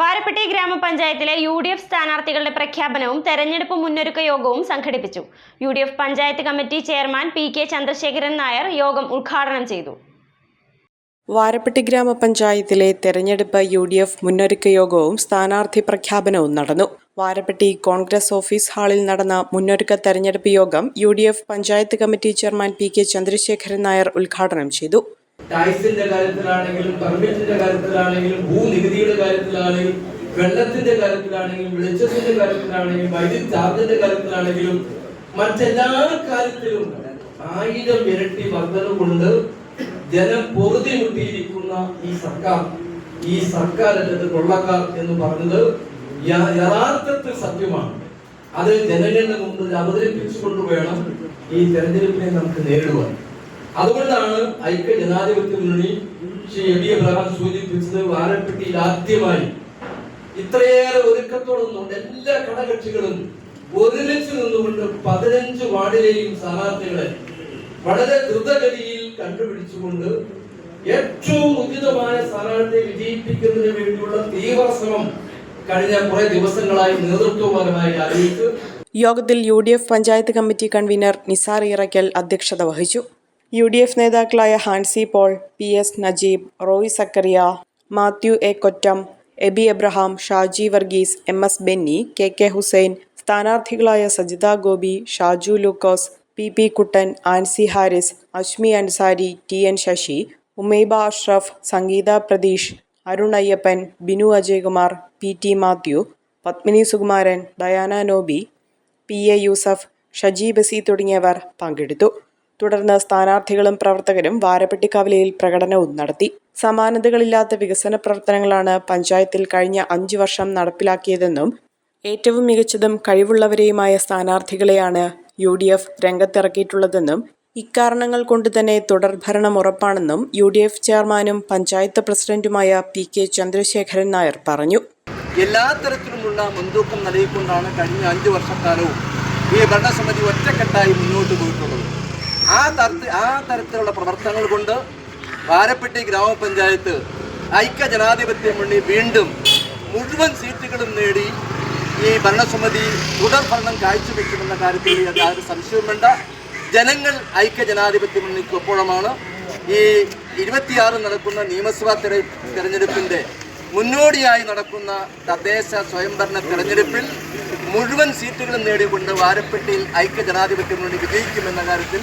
വാരപ്പെട്ടി ഗ്രാമപഞ്ചായത്തിലെ U D F സ്ഥാനാർത്ഥികളുടെ പ്രഖ്യാപനവും തെരഞ്ഞെടുപ്പ് മുന്നൊരുക്ക യോഗവും സംഘടിപ്പിച്ചു. U D F panchayat committee chairman P K Chandrasekharan Nair യോഗം ഉദ്ഘാടനം ചെയ്തു. വാരപ്പെട്ടി ഗ്രാമപഞ്ചായത്തിലെ തെരഞ്ഞെടുപ്പ് യു ഡി എഫ് മുന്നൊരുക്ക യോഗവും സ്ഥാനാർത്ഥി പ്രഖ്യാപനവും നടന്നു. വാരപ്പെട്ടി കോൺഗ്രസ് ഓഫീസ് ഹാളിൽ നടന്ന മുന്നൊരുക്ക തെരഞ്ഞെടുപ്പ് യോഗം U D F panchayat committee chairman P K Chandrasekharan Nair ഉദ്ഘാടനം ചെയ്തു. ടാക്സിന്റെ കാര്യത്തിലാണെങ്കിലും പെർമിറ്റിന്റെ കാര്യത്തിലാണെങ്കിലും ഭൂനികുതിയുടെ കാര്യത്തിലാണെങ്കിലും വെള്ളത്തിന്റെ കാര്യത്തിലാണെങ്കിലും വെളിച്ചത്തിന്റെ കാര്യത്തിലാണെങ്കിലും വൈദ്യുതി ചാർജിന്റെ കാര്യത്തിലാണെങ്കിലും മറ്റെല്ലാ കാര്യത്തിലും ആയിരം ഇരട്ടി വർധന കൊണ്ട് ജനം പൊറുതി മുട്ടിയിരിക്കുന്ന ഈ സർക്കാർ ഈ സർക്കാർ എന്നത് കൊള്ളക്കാർ എന്ന് പറഞ്ഞത് യഥാർത്ഥത്തിൽ സത്യമാണ്. അത് ജനങ്ങളുടെ മുമ്പിൽ അവതരിപ്പിച്ചുകൊണ്ട് വേണം ഈ തെരഞ്ഞെടുപ്പിനെ നമുക്ക് നേരിടുവാൻ. അതുകൊണ്ടാണ് ഐക്യ ജനാധിപത്യ മുന്നണി ശ്രീ എ ബി എബ്രഹാം സൂചിപ്പിച്ചത് വാരപ്പെട്ടിയിൽ ആദ്യമായി. ഇത്രയേറെ ഒരുക്കത്തോടെ എല്ലാ ഘടകക്ഷികളും ഒരുമിച്ച് നിന്നുകൊണ്ട് പതിനഞ്ച് വാർഡിലെയും സ്ഥാനാർത്ഥികളെ വളരെ ദ്രുതഗതിയിൽ കണ്ടുപിടിച്ചുകൊണ്ട് ഏറ്റവും ഉചിതമായ സ്ഥാനാർത്ഥിയെ വിജയിപ്പിക്കുന്നതിന് വേണ്ടിയുള്ള തീവ്ര ശ്രമം കഴിഞ്ഞ കുറെ ദിവസങ്ങളായി നേതൃത്വപരമായി അറിയിച്ചു യോഗത്തിൽ U D F panchayat committee convenor Nisar Irakkal അധ്യക്ഷത വഹിച്ചു. യു ഡി എഫ് നേതാക്കളായ Hansi Paul P S Najeeb Roy Zachariah Mathew A Kottam Abi Abraham Shaji Varghese M S Benny K K Hussain സ്ഥാനാർത്ഥികളായ Sajitha Gopi Shaju Lukose P P Kuttan Ancy Harris Ashmi Ansari T N Sasi Umaiba Ashraf Sangeetha Pratheesh Arun Ayyappan Binu Ajaykumar P T Mathew Padmini Sukumaran Diana Nobi P A Yusuf Shaji Basi തുടങ്ങിയവർ പങ്കെടുത്തു. തുടർന്ന് സ്ഥാനാർത്ഥികളും പ്രവർത്തകരും വാരപ്പെട്ടി പ്രകടനവും നടത്തി. സമാനതകളില്ലാത്ത വികസന പ്രവർത്തനങ്ങളാണ് പഞ്ചായത്തിൽ കഴിഞ്ഞ അഞ്ചു വർഷം നടപ്പിലാക്കിയതെന്നും ഏറ്റവും മികച്ചതും കഴിവുള്ളവരെയുമായ സ്ഥാനാർത്ഥികളെയാണ് യു ഡി എഫ് രംഗത്തിറക്കിയിട്ടുള്ളതെന്നും ഇക്കാരണങ്ങൾ കൊണ്ട് തന്നെ തുടർഭരണം ഉറപ്പാണെന്നും യു ഡി എഫ് ചെയർമാനും പഞ്ചായത്ത് പ്രസിഡന്റുമായ പി കെ ചന്ദ്രശേഖരൻ നായർ പറഞ്ഞു. എല്ലാ തരത്തിലുമുള്ള മുൻതൂക്കം നൽകിക്കൊണ്ടാണ് കഴിഞ്ഞ അഞ്ചു വർഷക്കാലവും ഈ ഭരണസമിതി ഒറ്റക്കെട്ടായി മുന്നോട്ട് പോയിട്ടുള്ളത്. ആ തരത്തിൽ ആ തരത്തിലുള്ള പ്രവർത്തനങ്ങൾ കൊണ്ട് വാരപ്പെട്ടി ഗ്രാമപഞ്ചായത്ത് ഐക്യ ജനാധിപത്യ മുന്നണി വീണ്ടും മുഴുവൻ സീറ്റുകളും നേടി ഈ ഭരണസമിതി തുടർ ഭരണം കാഴ്ചവെക്കുമെന്ന കാര്യത്തിൽ യാതൊരു സംശയവും വേണ്ട. ജനങ്ങൾ ഐക്യ ജനാധിപത്യ മുന്നണിക്കൊപ്പമാണ് ഈ ഇരുപത്തിയാറ് നടക്കുന്ന നിയമസഭാ തെര തെരഞ്ഞെടുപ്പിന്റെ മുന്നോടിയായി നടക്കുന്ന തദ്ദേശ സ്വയംഭരണ തെരഞ്ഞെടുപ്പിൽ മുഴുവൻ സീറ്റുകളും നേടിക്കൊണ്ട് വാരപ്പെട്ടിയിൽ ഐക്യ ജനാധിപത്യ മുന്നണി വിജയിക്കുമെന്ന കാര്യത്തിൽ